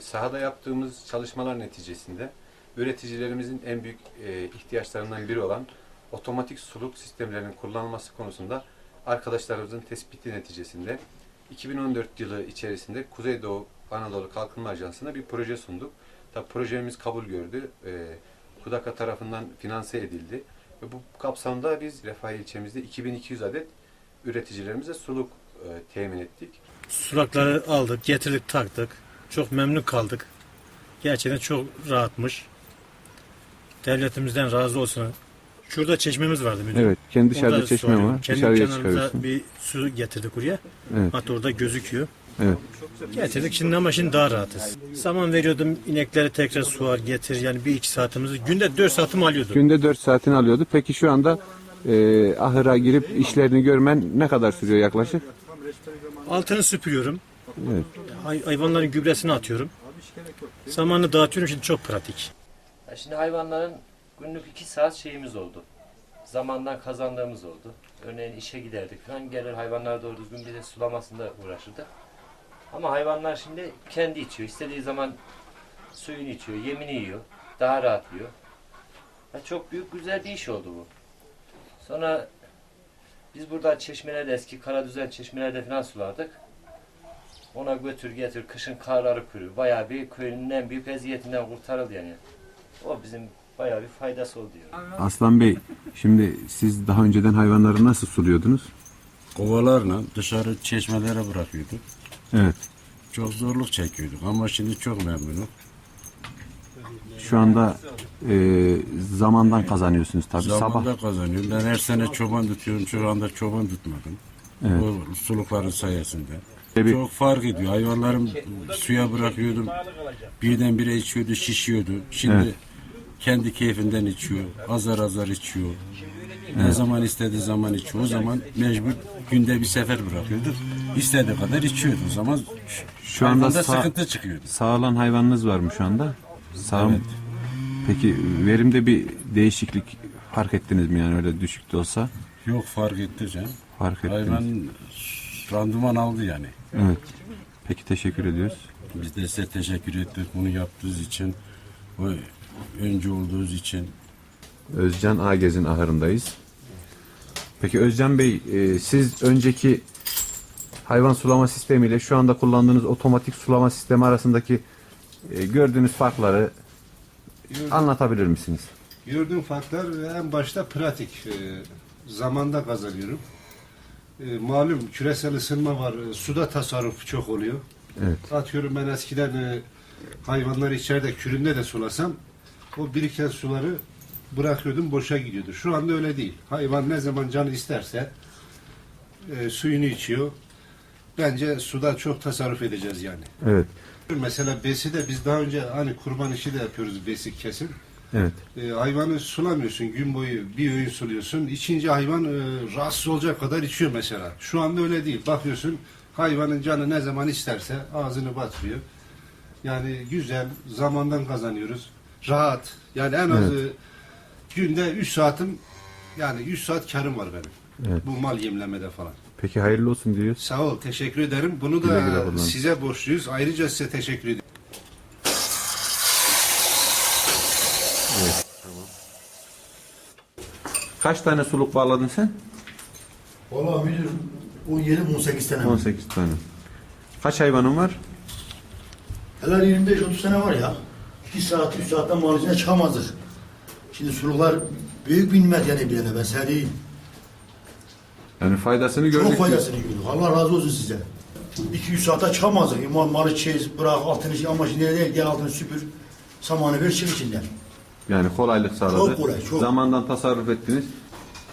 Sahada yaptığımız çalışmalar neticesinde üreticilerimizin en büyük e, ihtiyaçlarından biri olan otomatik suluk sistemlerinin kullanılması konusunda arkadaşlarımızın tespiti neticesinde 2014 yılı içerisinde Kuzeydoğu Anadolu Kalkınma Ajansı'na bir proje sunduk. Tabi projemiz kabul gördü. Ee, KUDAKA tarafından finanse edildi. Ve bu kapsamda biz Refah ilçemizde 2200 adet üreticilerimize suluk e, temin ettik. Surakları aldık, getirdik, taktık. Çok memnun kaldık. Gerçekten çok rahatmış. Devletimizden razı olsun. Şurada çeşmemiz vardı müdür. Evet, kendi dışarıda çeşme var. Kendi Dışarıya çıkarıyorsun. bir su getirdik oraya. Evet. Hatta orada gözüküyor. Evet. Getirdik şimdi ama şimdi daha rahatız. Zaman veriyordum inekleri tekrar suar getir yani bir iki saatimizi. Günde dört saatimi alıyordum. Günde 4 saatini alıyordu. Peki şu anda e, ahıra girip işlerini görmen ne kadar sürüyor yaklaşık? Altını süpürüyorum. Evet. Hay- hayvanların gübresini atıyorum. Zamanı dağıtıyorum şimdi çok pratik. Ya Şimdi hayvanların günlük iki saat şeyimiz oldu. Zamandan kazandığımız oldu. Örneğin işe giderdik falan gelir hayvanlar doğru düzgün bir de sulamasında uğraşırdık. Ama hayvanlar şimdi kendi içiyor. İstediği zaman suyunu içiyor, yemini yiyor. Daha rahat yiyor. Ya çok büyük güzel bir iş oldu bu. Sonra biz burada çeşmelerde eski Karadüzen çeşmelerde falan sulardık. Ona götür getir kışın karları kuru. Bayağı bir köyünün en büyük eziyetinden kurtarıldı yani. O bizim bayağı bir faydası oldu yani. Aslan Bey, şimdi siz daha önceden hayvanları nasıl suluyordunuz? Kovalarla dışarı çeşmelere bırakıyorduk. Evet. Çok zorluk çekiyorduk ama şimdi çok memnunum. Şu anda e, zamandan kazanıyorsunuz tabii. Zamanda Sabah kazanıyorum. Ben her sene çoban tutuyorum. Şu anda çoban tutmadım. Evet. Bu sulukların sayesinde. Tabii. Çok fark ediyor. Hayvanlarım suya bırakıyordum. Birdenbire içiyordu, şişiyordu. Şimdi Evet. kendi keyfinden içiyor. Azar azar içiyor. Ne zaman istediği zaman içiyor. O zaman mecbur günde bir sefer bırakıyorduk. İstediği kadar içiyordu. O zaman şu anda hayvanda sağ, sıkıntı çıkıyordu. sağılan hayvanınız var mı şu anda? Sağ Peki verimde bir değişiklik fark ettiniz mi yani öyle düşük de olsa? Yok fark etti canım. Fark ettiniz. Hayvan randıman aldı yani. Evet. Peki teşekkür ediyoruz. Biz de size teşekkür ettik bunu yaptığınız için. O öncü olduğunuz için. Özcan Agez'in ahırındayız. Peki Özcan Bey, e, siz önceki hayvan sulama sistemiyle şu anda kullandığınız otomatik sulama sistemi arasındaki e, gördüğünüz farkları anlatabilir misiniz? Gördüğüm farklar en başta pratik. Ee, zamanda kazanıyorum. Ee, malum küresel ısınma var. Ee, Suda tasarruf çok oluyor. Evet. Atıyorum ben eskiden e, hayvanları içeride küründe de sulasam o biriken suları bırakıyordum boşa gidiyordu. Şu anda öyle değil. Hayvan ne zaman canı isterse e, suyunu içiyor. Bence suda çok tasarruf edeceğiz yani. Evet. Mesela besi de biz daha önce hani kurban işi de yapıyoruz besi kesim. Evet. E, hayvanı sulamıyorsun gün boyu bir öğün suluyorsun. İçince hayvan e, rahatsız olacak kadar içiyor mesela. Şu anda öyle değil. Bakıyorsun hayvanın canı ne zaman isterse ağzını batırıyor. Yani güzel zamandan kazanıyoruz. Rahat. Yani en az e, günde 3 saatim yani 3 saat karım var benim. Evet. Bu mal yemlemede falan. Peki hayırlı olsun diyoruz. Sağ ol. Teşekkür ederim. Bunu Güle güle da kullan. size borçluyuz. Ayrıca size teşekkür ediyorum. Kaç tane suluk bağladın sen? Valla müdür 17-18 tane. 18 tane. Kaç hayvanın var? Helal 25-30 sene var ya. 2 saat 3 saatten mahallesine çıkamazdık. Şimdi suluklar büyük bir nimet yani bir yana ben diyeyim. Yani faydasını gördük. Çok faydasını gördük. Allah razı olsun size. 2-3 saate çıkamazdık. İmam malı çeyiz, bırak altını şey ama şimdi değil gel altını süpür. Samanı ver çık içinden. Yani kolaylık sağladı. Çok kolay, çok. Zamandan tasarruf ettiniz.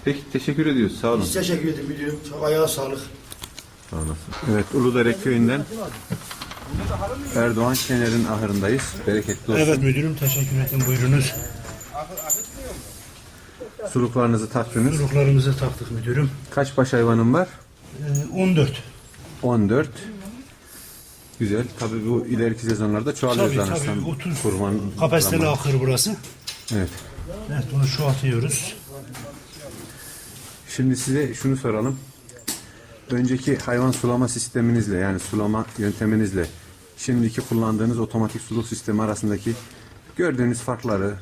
Peki teşekkür ediyoruz. Sağ olun. Biz teşekkür ederim müdürüm. Çok ayağa sağlık. Sağ olasın. Evet Uludere köyünden Erdoğan Şener'in ahırındayız. Bereketli olsun. Evet müdürüm teşekkür ederim buyurunuz. Suluklarınızı taktınız. Çocuklarımızı taktık müdürüm. Kaç baş hayvanın var? Ee, 14. 14. Güzel. Tabii bu ileriki sezonlarda çoğalıyor Tabii, tabii, 30 Kurban Kapasiteli zamanı. ahır burası. Evet. Evet bunu şu atıyoruz. Şimdi size şunu soralım. Önceki hayvan sulama sisteminizle yani sulama yönteminizle şimdiki kullandığınız otomatik suluk sistemi arasındaki gördüğünüz farkları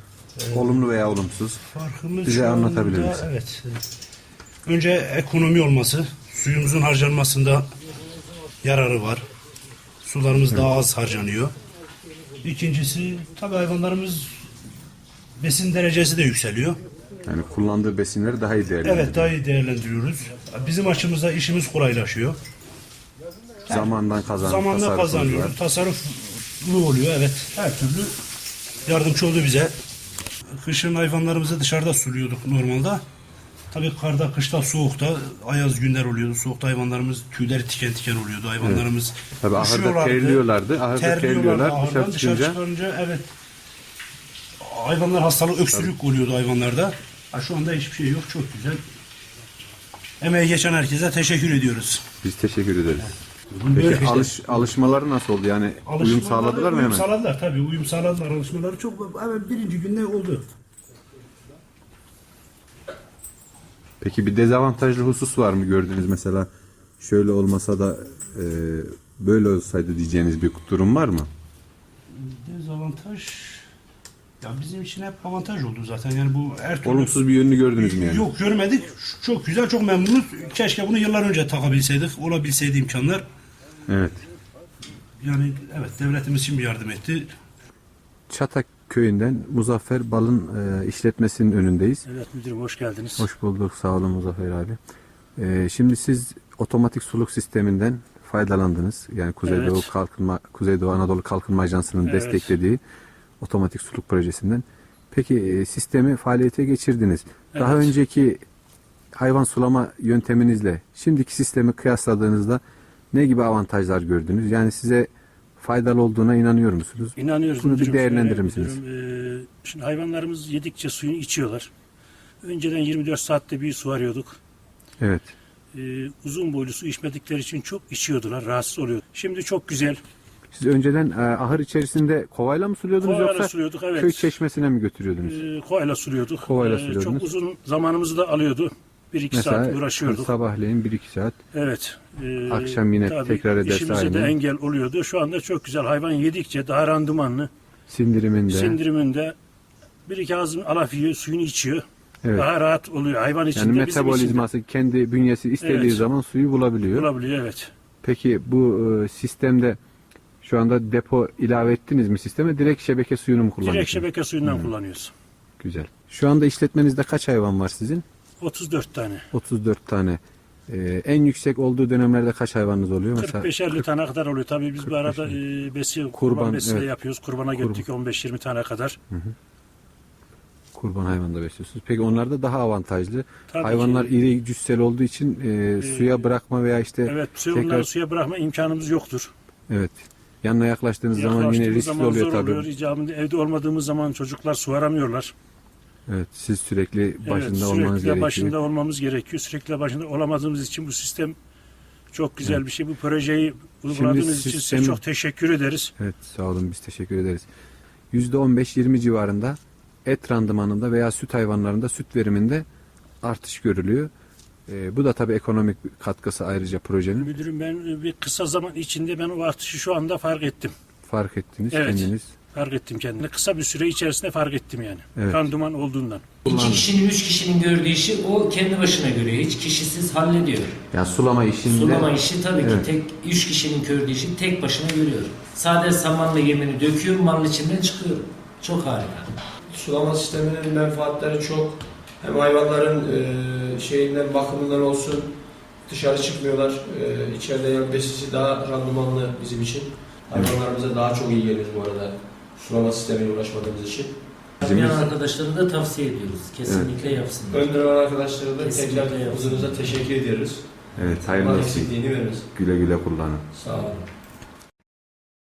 olumlu veya olumsuz Farkımız Bize anlatabilir misin? Evet. Önce ekonomi olması, suyumuzun harcanmasında yararı var. Sularımız daha az harcanıyor. İkincisi tabii hayvanlarımız besin derecesi de yükseliyor. yani kullandığı besinleri daha iyi değerlendiriyor. Evet daha iyi değerlendiriyoruz. Bizim açımızda işimiz kolaylaşıyor. Zamandan kazanıp Zamanla kazanıyoruz. Tasarruflu oluyor evet. Her türlü yardımcı oldu bize. Kışın hayvanlarımızı dışarıda suluyorduk normalde. Tabii karda, kışta, soğukta, ayaz günler oluyordu. Soğukta hayvanlarımız tüyleri tiken tiken oluyordu. Hayvanlarımız Tabii ahırda terliyorlardı. Ahırda terliyorlardı terliyorlar. ahırdan. Dışarı Dışarı çıkınca çıkarınca evet hayvanlar hastalık, öksürük oluyordu hayvanlarda. Ha, şu anda hiçbir şey yok. Çok güzel. Emeği geçen herkese teşekkür ediyoruz. biz teşekkür ederiz. Böyle Peki işte. alış, alışmaları nasıl oldu? Yani uyum sağladılar mı uyum hemen? Sağladılar tabii. Uyum sağladılar. Alışmaları çok hemen birinci günde oldu. Peki bir dezavantajlı husus var mı gördünüz mesela? Şöyle olmasa da e, böyle olsaydı diyeceğiniz bir durum var mı? Dezavantaj ya bizim için hep avantaj oldu zaten. Yani bu her türlü Olumsuz bir yönünü gördünüz mü yani? Yok görmedik. Çok güzel, çok memnunuz. Keşke bunu yıllar önce takabilseydik. Olabilseydi imkanlar. Evet. Yani evet devletimiz şimdi yardım etti. Çatak köyünden Muzaffer Bal'ın e, işletmesinin önündeyiz. Evet müdürüm hoş geldiniz. Hoş bulduk. Sağ olun Muzaffer abi. E, şimdi siz otomatik suluk sisteminden faydalandınız. Yani Kuzeydoğu Evet. Kalkınma Kuzeydoğu Anadolu Kalkınma Ajansı'nın Evet. desteklediği otomatik suluk projesinden. Peki e, sistemi faaliyete geçirdiniz. Daha Evet. önceki hayvan sulama yönteminizle şimdiki sistemi kıyasladığınızda ne gibi avantajlar gördünüz? Yani size faydalı olduğuna inanıyor musunuz? İnanıyoruz. Bunu bir değerlendirir misiniz? müdürüm, e, şimdi hayvanlarımız yedikçe suyunu içiyorlar. Önceden 24 saatte bir su arıyorduk. Evet. E, uzun boylu su içmedikleri için çok içiyordular, rahatsız oluyordu. Şimdi çok güzel. Siz önceden e, ahır içerisinde kovayla mı suluyordunuz Kovayla yoksa suluyorduk, evet. köy çeşmesine mi götürüyordunuz? E, kovayla suluyorduk. Kovayla E, suluyordunuz. çok uzun zamanımızı da alıyordu. 1-2 saat Mesela uğraşıyorduk. sabahleyin 1-2 saat Evet. e, Akşam yine tabii tekrar ederse işimize de aynı. engel oluyordu. Şu anda çok güzel. Hayvan yedikçe daha randımanlı. sindiriminde. Sindiriminde bir iki ağzın alaf yiyor, suyunu içiyor. Evet. Daha rahat oluyor. Hayvan içinde yani de metabolizması kendi bünyesi istediği Evet. zaman suyu bulabiliyor. bulabiliyor. Evet. Peki bu e, sistemde şu anda depo ilave ettiniz mi sisteme? Direkt şebeke suyunu mu kullanıyorsunuz? Direkt şebeke suyundan kullanıyoruz. Güzel. Şu anda işletmenizde kaç hayvan var sizin? 34 tane. 34 tane. Ee, en yüksek olduğu dönemlerde kaç hayvanınız oluyor? Mesela 45-50 tane kadar oluyor. Tabii biz bu arada e, besi, kurban, Kurban, besi evet. yapıyoruz. Kurbana gittik 15-20 tane kadar. kurban hayvan da besliyorsunuz. Peki onlar da daha avantajlı. Tabii Hayvanlar ki. iri cüssel olduğu için e, suya bırakma veya işte Evet, suyu tekrar onları suya bırakma imkanımız yoktur. evet yanına yaklaştığınız zaman yine riskli zaman oluyor tabii. oluyor. İcabında evde olmadığımız zaman çocuklar su aramıyorlar. Evet siz sürekli başında evet, sürekli olmanız gerekiyor. başında olmamız gerekiyor. Sürekli başında olamadığımız için bu sistem çok güzel bir şey. Bu projeyi uyguladığınız için size çok teşekkür ederiz. Evet sağ olun biz teşekkür ederiz. %15-20 civarında et randımanında veya süt hayvanlarında süt veriminde artış görülüyor. Ee, bu da tabii ekonomik bir katkısı ayrıca projenin. Müdürüm ben e, bir kısa zaman içinde ben o artışı şu anda fark ettim. Fark ettiniz Evet. kendiniz. Fark ettim kendine. Kısa bir süre içerisinde fark ettim yani. Evet. Randıman olduğundan. İki kişinin, üç kişinin gördüğü işi o kendi başına görüyor. Hiç kişisiz hallediyor. Yani sulama işinde Sulama işi tabii Evet. ki tek üç kişinin gördüğü işi tek başına görüyor. Sadece samanla yemini döküyor, malın içinden çıkıyor. Çok harika. Sulama sisteminin menfaatleri çok. Hem hayvanların e, şeyinden bakımından olsun dışarı çıkmıyorlar. E, içeride yer besisi daha randımanlı bizim için. Hayvanlarımıza daha çok iyi gelir bu arada. Sulama sistemiyle uğraşmadığımız için. Yapmayan arkadaşlara da tavsiye ediyoruz. Kesinlikle yapsınlar. Öndüren arkadaşlara da Kesinlikle tekrar yapsın. hızınıza teşekkür ediyoruz. Evet hayırlı Allah olsun. eksikliğini veririz. Güle güle kullanın. Sağ olun.